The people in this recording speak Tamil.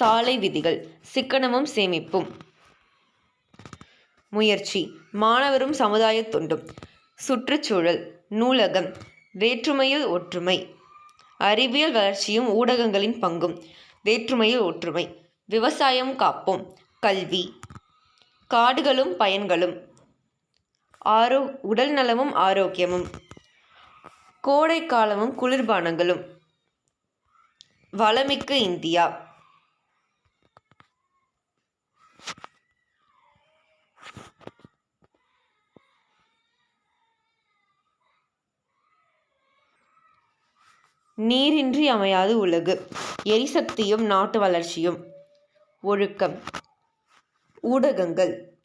சாலை விதிகள் சிக்கனமும் சேமிப்பும். முயற்சி மாணவரும் சமுதாயத் தொண்டும். சுற்றுச்சூழல் நூலகம் வேற்றுமையில் ஒற்றுமை. அறிவியல் வளர்ச்சியும் ஊடகங்களின் பங்கும் வேற்றுமையில் ஒற்றுமை. விவசாயம் காப்போம் கல்வி. காடுகளும் பயன்களும். ஆரோ உடல் நலமும் ஆரோக்கியமும். கோடை காலமும் குளிர்பானங்களும். வளமிக்க இந்தியா. நீரின்றி அமையாது உலகு. எரிசக்தியும் நாட்டு வளர்ச்சியும். ஒழுக்கம். ஊடகங்கள்.